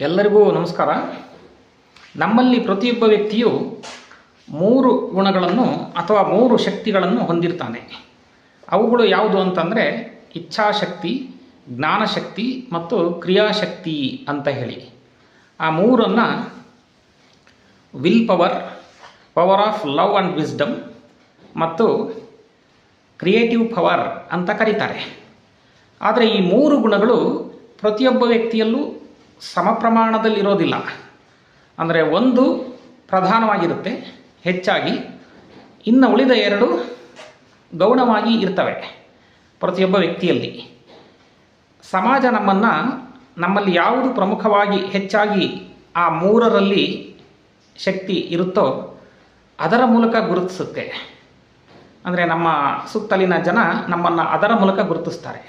ಎಲ್ಲರಿಗೂ ನಮಸ್ಕಾರ. ನಮ್ಮಲ್ಲಿ ಪ್ರತಿಯೊಬ್ಬ ವ್ಯಕ್ತಿಯು ಮೂರು ಗುಣಗಳನ್ನು ಅಥವಾ ಮೂರು ಶಕ್ತಿಗಳನ್ನು ಹೊಂದಿರ್ತಾನೆ. ಅವುಗಳು ಯಾವುದು ಅಂತಂದರೆ ಇಚ್ಛಾಶಕ್ತಿ, ಜ್ಞಾನಶಕ್ತಿ ಮತ್ತು ಕ್ರಿಯಾಶಕ್ತಿ ಅಂತ ಹೇಳಿ. ಆ ಮೂರನ್ನು will power power of love and wisdom ಮತ್ತು ಕ್ರಿಯೇಟಿವ್ ಪವರ್ ಅಂತ ಕರೀತಾರೆ. ಆದರೆ ಈ ಮೂರು ಗುಣಗಳು ಪ್ರತಿಯೊಬ್ಬ ವ್ಯಕ್ತಿಯಲ್ಲೂ ಸಮ ಪ್ರಮಾಣದಲ್ಲಿರೋದಿಲ್ಲ ಅಂದರೆ ಒಂದು ಪ್ರಧಾನವಾಗಿರುತ್ತೆ, ಹೆಚ್ಚಾಗಿ. ಇನ್ನು ಉಳಿದ ಎರಡು ಗೌಣವಾಗಿ ಇರ್ತವೆ ಪ್ರತಿಯೊಬ್ಬ ವ್ಯಕ್ತಿಯಲ್ಲಿ. ಸಮಾಜ ನಮ್ಮನ್ನು ನಮ್ಮಲ್ಲಿ ಯಾವುದು ಪ್ರಮುಖವಾಗಿ ಹೆಚ್ಚಾಗಿ ಆ ಮೂರರಲ್ಲಿ ಶಕ್ತಿ ಇರುತ್ತೋ ಅದರ ಮೂಲಕ ಗುರುತಿಸುತ್ತೆ. ಅಂದರೆ ನಮ್ಮ ಸುತ್ತಲಿನ ಜನ ನಮ್ಮನ್ನು ಅದರ ಮೂಲಕ ಗುರುತಿಸ್ತಾರೆ.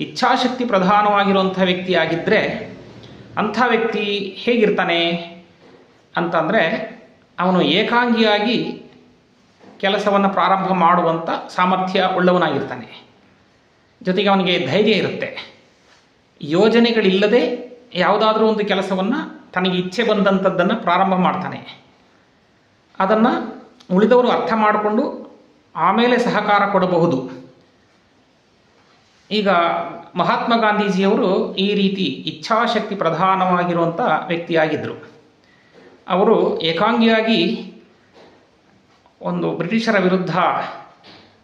ಇಚ್ಛಾಶಕ್ತಿ ಪ್ರಧಾನವಾಗಿರುವಂಥ ವ್ಯಕ್ತಿಯಾಗಿದ್ದರೆ ಅಂಥ ವ್ಯಕ್ತಿ ಹೇಗಿರ್ತಾನೆ ಅಂತಂದರೆ ಅವನು ಏಕಾಂಗಿಯಾಗಿ ಕೆಲಸವನ್ನು ಪ್ರಾರಂಭ ಮಾಡುವಂಥ ಸಾಮರ್ಥ್ಯ ಉಳ್ಳವನಾಗಿರ್ತಾನೆ. ಜೊತೆಗೆ ಅವನಿಗೆ ಧೈರ್ಯ ಇರುತ್ತೆ. ಯೋಜನೆಗಳಿಲ್ಲದೆ ಯಾವುದಾದ್ರೂ ಒಂದು ಕೆಲಸವನ್ನು ತನಗೆ ಇಚ್ಛೆ ಬಂದಂಥದ್ದನ್ನು ಪ್ರಾರಂಭ ಮಾಡ್ತಾನೆ. ಅದನ್ನು ಉಳಿದವರು ಅರ್ಥ ಮಾಡಿಕೊಂಡು ಆಮೇಲೆ ಸಹಕಾರ ಕೊಡಬಹುದು. ಈಗ ಮಹಾತ್ಮ ಗಾಂಧೀಜಿಯವರು ಈ ರೀತಿ ಇಚ್ಛಾಶಕ್ತಿ ಪ್ರಧಾನವಾಗಿರುವಂಥ ವ್ಯಕ್ತಿಯಾಗಿದ್ದರು ಅವರು ಏಕಾಂಗಿಯಾಗಿ ಒಂದು ಬ್ರಿಟಿಷರ ವಿರುದ್ಧ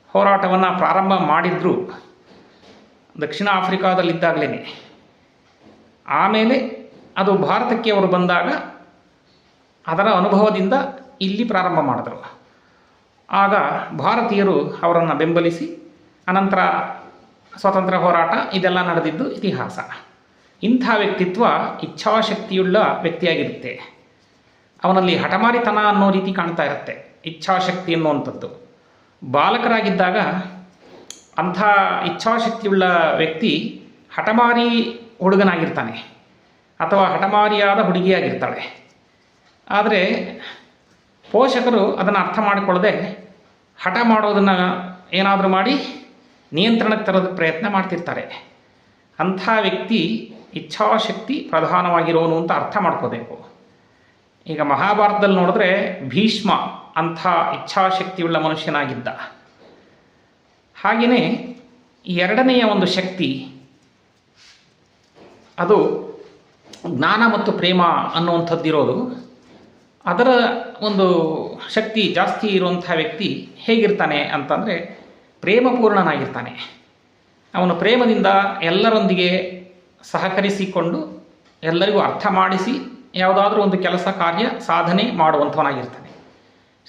ಹೋರಾಟವನ್ನು ಪ್ರಾರಂಭ ಮಾಡಿದ್ರು. ದಕ್ಷಿಣ ಆಫ್ರಿಕಾದಲ್ಲಿದ್ದಾಗಲೇ ಆಮೇಲೆ ಅದು ಭಾರತಕ್ಕೆ ಅವರು ಬಂದಾಗ ಅದರ ಅನುಭವದಿಂದ ಇಲ್ಲಿ ಪ್ರಾರಂಭ ಮಾಡಿದ್ರು. ಆಗ ಭಾರತೀಯರು ಅವರನ್ನು ಬೆಂಬಲಿಸಿ, ಅನಂತರ ಸ್ವಾತಂತ್ರ್ಯ ಹೋರಾಟ ಇದೆಲ್ಲ ನಡೆದಿದ್ದು ಇತಿಹಾಸ. ಇಂಥ ವ್ಯಕ್ತಿತ್ವ ಇಚ್ಛಾಶಕ್ತಿಯುಳ್ಳ ವ್ಯಕ್ತಿಯಾಗಿರುತ್ತೆ. ಅವನಲ್ಲಿ ಹಠಮಾರಿತನ ಅನ್ನೋ ರೀತಿ ಕಾಣ್ತಾ ಇರುತ್ತೆ, ಇಚ್ಛಾಶಕ್ತಿ ಅನ್ನುವಂಥದ್ದು. ಬಾಲಕರಾಗಿದ್ದಾಗ ಅಂಥ ಇಚ್ಛಾಶಕ್ತಿಯುಳ್ಳ ವ್ಯಕ್ತಿ ಹಠಮಾರಿ ಹುಡುಗನಾಗಿರ್ತಾನೆ, ಅಥವಾ ಹಠಮಾರಿಯಾದ ಹುಡುಗಿಯಾಗಿರ್ತಾಳೆ. ಆದರೆ ಪೋಷಕರು ಅದನ್ನು ಅರ್ಥ ಮಾಡಿಕೊಳ್ಳದೆ ಹಠ ಮಾಡೋದನ್ನು ಏನಾದರೂ ಮಾಡಿ ನಿಯಂತ್ರಣಕ್ಕೆ ತರೋದಕ್ಕೆ ಪ್ರಯತ್ನ ಮಾಡ್ತಿರ್ತಾರೆ. ಅಂಥ ವ್ಯಕ್ತಿ ಇಚ್ಛಾಶಕ್ತಿ ಪ್ರಧಾನವಾಗಿರೋನು ಅಂತ ಅರ್ಥ ಮಾಡ್ಕೋಬೇಕು. ಈಗ ಮಹಾಭಾರತದಲ್ಲಿ ನೋಡಿದ್ರೆ ಭೀಷ್ಮ ಅಂಥ ಇಚ್ಛಾಶಕ್ತಿಯುಳ್ಳ ಮನುಷ್ಯನಾಗಿದ್ದ. ಹಾಗೆಯೇ ಎರಡನೆಯ ಒಂದು ಶಕ್ತಿ, ಅದು ಜ್ಞಾನ ಮತ್ತು ಪ್ರೇಮ ಅನ್ನುವಂಥದ್ದಿರೋದು. ಅದರ ಒಂದು ಶಕ್ತಿ ಜಾಸ್ತಿ ಇರುವಂಥ ವ್ಯಕ್ತಿ ಹೇಗಿರ್ತಾನೆ ಅಂತಂದರೆ ಪ್ರೇಮಪೂರ್ಣನಾಗಿರ್ತಾನೆ. ಅವನು ಪ್ರೇಮದಿಂದ ಎಲ್ಲರೊಂದಿಗೆ ಸಹಕರಿಸಿಕೊಂಡು ಎಲ್ಲರಿಗೂ ಅರ್ಥ ಮಾಡಿಸಿ ಯಾವುದಾದ್ರೂ ಒಂದು ಕೆಲಸ, ಕಾರ್ಯ, ಸಾಧನೆ ಮಾಡುವಂಥವನಾಗಿರ್ತಾನೆ.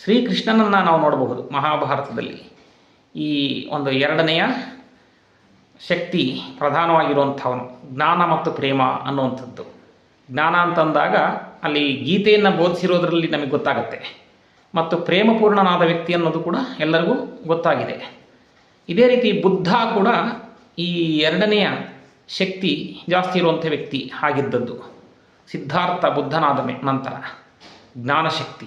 ಶ್ರೀಕೃಷ್ಣನನ್ನು ನಾವು ನೋಡಬಹುದು ಮಹಾಭಾರತದಲ್ಲಿ. ಈ ಒಂದು ಎರಡನೆಯ ಶಕ್ತಿ ಪ್ರಧಾನವಾಗಿರುವಂಥವನು, ಜ್ಞಾನ ಮತ್ತು ಪ್ರೇಮ ಅನ್ನುವಂಥದ್ದು. ಜ್ಞಾನ ಅಂತಂದಾಗ ಅಲ್ಲಿ ಗೀತೆಯನ್ನು ಬೋಧಿಸಿರೋದರಲ್ಲಿ ನಮಗೆ ಗೊತ್ತಾಗುತ್ತೆ. ಮತ್ತು ಪ್ರೇಮಪೂರ್ಣನಾದ ವ್ಯಕ್ತಿ ಅನ್ನೋದು ಕೂಡ ಎಲ್ಲರಿಗೂ ಗೊತ್ತಾಗಿದೆ. ಇದೇ ರೀತಿ ಬುದ್ಧ ಕೂಡ ಈ ಎರಡನೆಯ ಶಕ್ತಿ ಜಾಸ್ತಿ ಇರುವಂಥ ವ್ಯಕ್ತಿ ಆಗಿದ್ದದ್ದು. ಸಿದ್ಧಾರ್ಥ ಬುದ್ಧನಾದ ಮೇ ನಂತರ ಜ್ಞಾನಶಕ್ತಿ.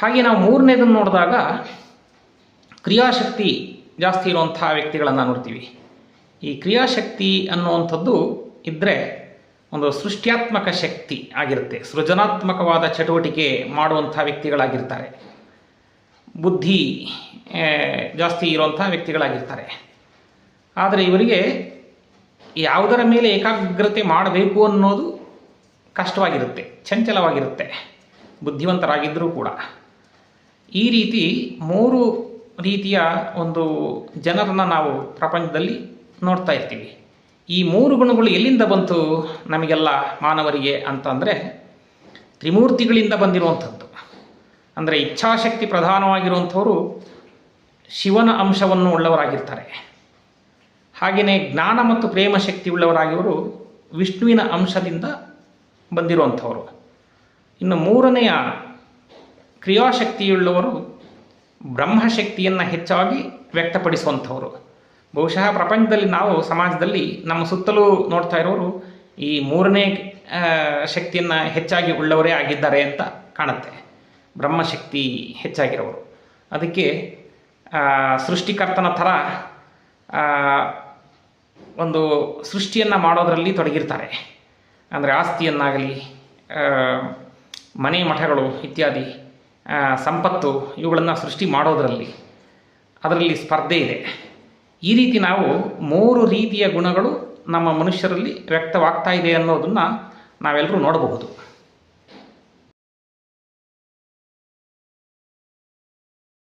ಹಾಗೆ ನಾವು ಮೂರನೇದನ್ನು ನೋಡಿದಾಗ ಕ್ರಿಯಾಶಕ್ತಿ ಜಾಸ್ತಿ ಇರುವಂಥ ವ್ಯಕ್ತಿಗಳನ್ನು ನೋಡ್ತೀವಿ. ಈ ಕ್ರಿಯಾಶಕ್ತಿ ಅನ್ನುವಂಥದ್ದು ಇದ್ದರೆ ಒಂದು ಸೃಷ್ಟ್ಯಾತ್ಮಕ ಶಕ್ತಿ ಆಗಿರುತ್ತೆ. ಸೃಜನಾತ್ಮಕವಾದ ಚಟುವಟಿಕೆ ಮಾಡುವಂಥ ವ್ಯಕ್ತಿಗಳಾಗಿರ್ತಾರೆ. ಬುದ್ಧಿ ಜಾಸ್ತಿ ಇರುವಂಥ ವ್ಯಕ್ತಿಗಳಾಗಿರ್ತಾರೆ. ಆದರೆ ಇವರಿಗೆ ಯಾವುದರ ಮೇಲೆ ಏಕಾಗ್ರತೆ ಮಾಡಬೇಕು ಅನ್ನೋದು ಕಷ್ಟವಾಗಿರುತ್ತೆ, ಚಂಚಲವಾಗಿರುತ್ತೆ ಬುದ್ಧಿವಂತರಾಗಿದ್ದರೂ ಕೂಡ. ಈ ರೀತಿ ಮೂರು ರೀತಿಯ ಒಂದು ಜನರನ್ನು ನಾವು ಪ್ರಪಂಚದಲ್ಲಿ ನೋಡ್ತಾ ಇರ್ತೀವಿ. ಈ ಮೂರು ಗುಣಗಳು ಎಲ್ಲಿಂದ ಬಂತು ನಮಗೆಲ್ಲ ಮಾನವರಿಗೆ ಅಂತಂದರೆ, ತ್ರಿಮೂರ್ತಿಗಳಿಂದ ಬಂದಿರುವಂಥದ್ದು. ಅಂದರೆ ಇಚ್ಛಾಶಕ್ತಿ ಪ್ರಧಾನವಾಗಿರುವಂಥವರು ಶಿವನ ಅಂಶವನ್ನು ಉಳ್ಳವರಾಗಿರ್ತಾರೆ. ಹಾಗೆಯೇ ಜ್ಞಾನ ಮತ್ತು ಪ್ರೇಮ ಶಕ್ತಿ ಉಳ್ಳವರಾಗಿವರು ವಿಷ್ಣುವಿನ ಅಂಶದಿಂದ ಬಂದಿರುವಂಥವರು. ಇನ್ನು ಮೂರನೆಯ ಕ್ರಿಯಾಶಕ್ತಿಯುಳ್ಳವರು ಬ್ರಹ್ಮಶಕ್ತಿಯನ್ನು ಹೆಚ್ಚಾಗಿ ವ್ಯಕ್ತಪಡಿಸುವಂಥವರು. ಬಹುಶಃ ಪ್ರಪಂಚದಲ್ಲಿ ನಾವು ಸಮಾಜದಲ್ಲಿ ನಮ್ಮ ಸುತ್ತಲೂ ನೋಡ್ತಾ ಇರೋರು ಈ ಮೂರನೇ ಶಕ್ತಿಯನ್ನು ಹೆಚ್ಚಾಗಿ ಉಳ್ಳವರೇ ಆಗಿದ್ದಾರೆ ಅಂತ ಕಾಣುತ್ತೆ. ಬ್ರಹ್ಮಶಕ್ತಿ ಹೆಚ್ಚಾಗಿರೋರು. ಅದಕ್ಕೆ ಸೃಷ್ಟಿಕರ್ತನ ಥರ ಒಂದು ಸೃಷ್ಟಿಯನ್ನು ಮಾಡೋದರಲ್ಲಿ ತೊಡಗಿರ್ತಾರೆ. ಅಂದರೆ ಆಸ್ತಿಯನ್ನಾಗಲಿ ಮನೆ ಮಠಗಳು ಇತ್ಯಾದಿ ಸಂಪತ್ತು ಇವುಗಳನ್ನು ಸೃಷ್ಟಿ ಮಾಡೋದರಲ್ಲಿ ಅದರಲ್ಲಿ ಸ್ಪರ್ಧೆ ಇದೆ. ಈ ರೀತಿ ನಾವು ಮೂರು ರೀತಿಯ ಗುಣಗಳು ನಮ್ಮ ಮನುಷ್ಯರಲ್ಲಿ ವ್ಯಕ್ತವಾಗ್ತಾ ಇದೆ ಅನ್ನೋದನ್ನು ನಾವೆಲ್ಲರೂ ನೋಡಬಹುದು.